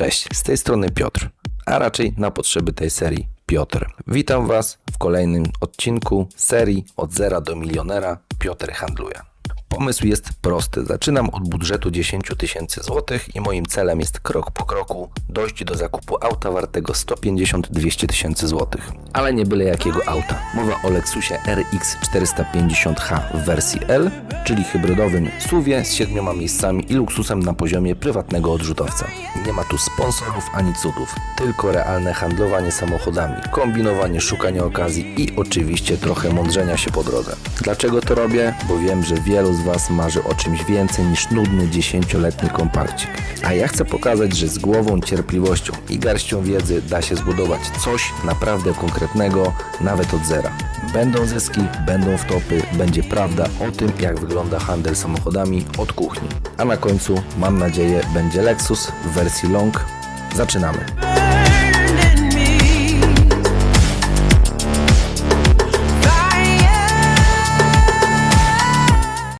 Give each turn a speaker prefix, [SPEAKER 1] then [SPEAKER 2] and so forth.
[SPEAKER 1] Cześć, z tej strony Piotr, a raczej na potrzeby tej serii Piotr. Witam Was w kolejnym odcinku serii Od zera do milionera Piotr handluje. Pomysł jest prosty. Zaczynam od budżetu 10 tysięcy złotych i moim celem jest krok po kroku dojść do zakupu auta wartego 150-200 tysięcy złotych. Ale nie byle jakiego auta. Mowa o Lexusie RX 450h w wersji L, czyli hybrydowym SUVie z siedmioma miejscami i luksusem na poziomie prywatnego odrzutowca. Nie ma tu sponsorów ani cudów, tylko realne handlowanie samochodami, kombinowanie, szukanie okazji i oczywiście trochę mądrzenia się po drodze. Dlaczego to robię? Bo wiem, że wielu z Was marzy o czymś więcej niż nudny 10-letni kompakcik. A ja chcę pokazać, że z głową, cierpliwością i garścią wiedzy da się zbudować coś naprawdę konkretnego, nawet od zera. Będą zyski, będą wtopy, będzie prawda o tym, jak wygląda handel samochodami od kuchni. A na końcu, mam nadzieję, będzie Lexus w wersji long. Zaczynamy.